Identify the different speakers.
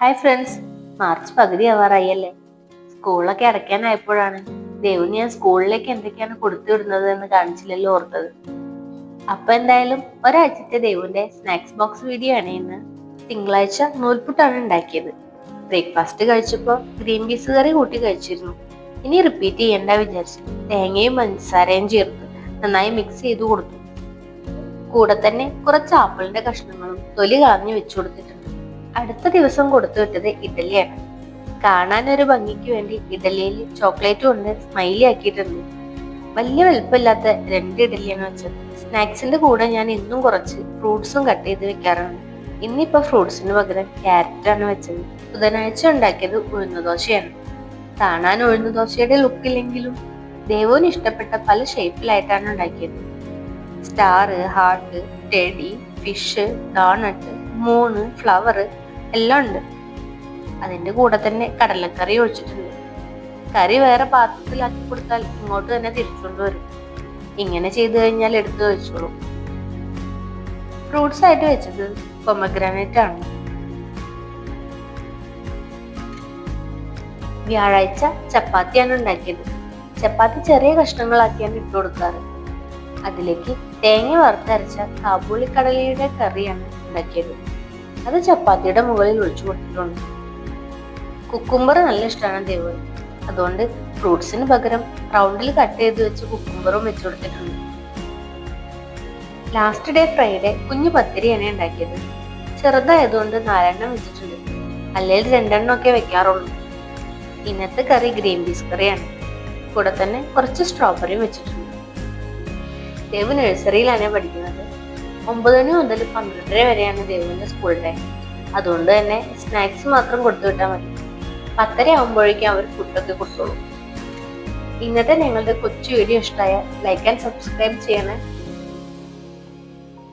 Speaker 1: Hi friends March പകുതി ആവാറായല്ലേ? സ്കൂളൊക്കെ അടയ്ക്കാനായപ്പോഴാണ്. ദേവിന് ഞാൻ സ്കൂളിലേക്ക് എന്തൊക്കെയാണ് കൊടുത്തു വിടുന്നത് എന്ന് കാണിച്ചില്ലല്ലോ ഓർത്തത്. അപ്പൊ എന്തായാലും ഒരാഴ്ചത്തെ ദേവുവിന്റെ സ്നാക്സ് ബോക്സ് വീഡിയോ ആണ് ഇന്ന്. തിങ്കളാഴ്ച നൂൽപുട്ടാണ് ഉണ്ടാക്കിയത്. ബ്രേക്ക്ഫാസ്റ്റ് കഴിച്ചപ്പോൾ ഗ്രീൻ പീസ് കറി കൂട്ടി കഴിച്ചിരുന്നു. ഇനി റിപ്പീറ്റ് ചെയ്യണ്ട വിചാരിച്ചു തേങ്ങയും പഞ്ചസാരയും ചേർത്ത് നന്നായി മിക്സ് ചെയ്ത് കൊടുത്തു. കൂടെ തന്നെ കുറച്ച് ആപ്പിളിന്റെ കഷ്ണങ്ങളും തൊലി കളഞ്ഞു വെച്ചു കൊടുത്തിട്ടുണ്ട്. അടുത്ത ദിവസം കൊടുത്തു വിട്ടത് ഇഡലിയാണ്. കാണാൻ ഒരു ഭംഗിക്ക് വേണ്ടി ഇഡലിയിൽ ചോക്ലേറ്റ് കൊണ്ട് സ്മൈലി ആക്കിയിട്ടുണ്ട്. വലിയ വലുപ്പമില്ലാത്ത രണ്ട് ഇഡലിയാണ് വെച്ചത്. സ്നാക്സിന്റെ കൂടെ ഞാൻ ഇന്നും കുറച്ച് ഫ്രൂട്ട്സും കട്ട് ചെയ്ത് വെക്കാറുണ്ട്. ഇന്നിപ്പോ ഫ്രൂട്ട്സിന് പകരം ആണ് വെച്ചത്. ബുധനാഴ്ച ഉണ്ടാക്കിയത് ഉഴുന്നുദോശയാണ് കാണാൻ ഉഴുന്നുദോശയുടെ ലുക്കില്ലെങ്കിലും ദേവോന് ഇഷ്ടപ്പെട്ട പല ഷേപ്പിലായിട്ടാണ് ഉണ്ടാക്കിയത്. Star heart teddy fish donut moon flower എല്ലാം ഉണ്ട്. അതിന്റെ കൂടെ തന്നെ കടലക്കറി ഒഴിച്ചിട്ടുണ്ട്. കറി വേറെ പാത്രത്തിലാക്കി കൊടുത്താൽ ഇങ്ങോട്ട് തന്നെ തിരിച്ചുകൊണ്ട് വരും. ഇങ്ങനെ ചെയ്തു കഴിഞ്ഞാൽ എടുത്തു വെച്ചോളൂ. ഫ്രൂട്ട്സ് ആയിട്ട് വെച്ചത് പൊമഗ്രാനൈറ്റ് ആണ്. വ്യാഴാഴ്ച ചപ്പാത്തിയാണ് ഉണ്ടാക്കിയത്. ചപ്പാത്തി ചെറിയ കഷ്ണങ്ങളാക്കിയാണ് ഇട്ട് കൊടുക്കാറ്. അതിലേക്ക് തേങ്ങ വറുത്തരച്ച കാബൂളിക്കടലയുടെ കറിയാണ് ഉണ്ടാക്കിയത്. അത് ചപ്പാത്തിയുടെ മുകളിൽ ഒഴിച്ചു കൊടുത്തിട്ടുണ്ട്. കുക്കുംബർ നല്ല ഇഷ്ടമാണ് ദേവ്. അതുകൊണ്ട് ഫ്രൂട്ട്സിന് പകരം റൗണ്ടിൽ കട്ട് ചെയ്ത് വെച്ച് കുക്കുംബറും വെച്ചു കൊടുത്തിട്ടുണ്ട്. ലാസ്റ്റ് ഡേ ഫ്രൈഡേ കുഞ്ഞു പത്തിരിയാണ് ഉണ്ടാക്കിയത്. ചെറുതായതുകൊണ്ട് നാലെണ്ണം വെച്ചിട്ടുണ്ട്. അല്ലെങ്കിൽ രണ്ടെണ്ണം ഒക്കെ വെക്കാറുള്ളൂ. ഇന്നത്തെ കറി ഗ്രീൻ പീസ് കറിയാണ്. കൂടെ തന്നെ കുറച്ച് സ്ട്രോബെറിയും വെച്ചിട്ടുണ്ട്. ദേവ് നഴ്സറിയിലാണ് പഠിക്കുന്നത്? ഒമ്പത് മണി മുതൽ പന്ത്രണ്ടര വരെയാണ് ദേവിന്റെ സ്കൂൾ ടൈം അതുകൊണ്ട് തന്നെ സ്നാക്സ് മാത്രം കൊടുത്തു വിട്ടാൽ മതി. പത്തര ആകുമ്പോഴേക്കും അവർ ഫുഡൊക്കെ കൊടുത്തോളൂ. ഇന്നത്തെ ഞങ്ങളുടെ കൊച്ചു വീഡിയോ ഇഷ്ടമായ ലൈക്ക് ആൻഡ് സബ്സ്ക്രൈബ് ചെയ്യണേ.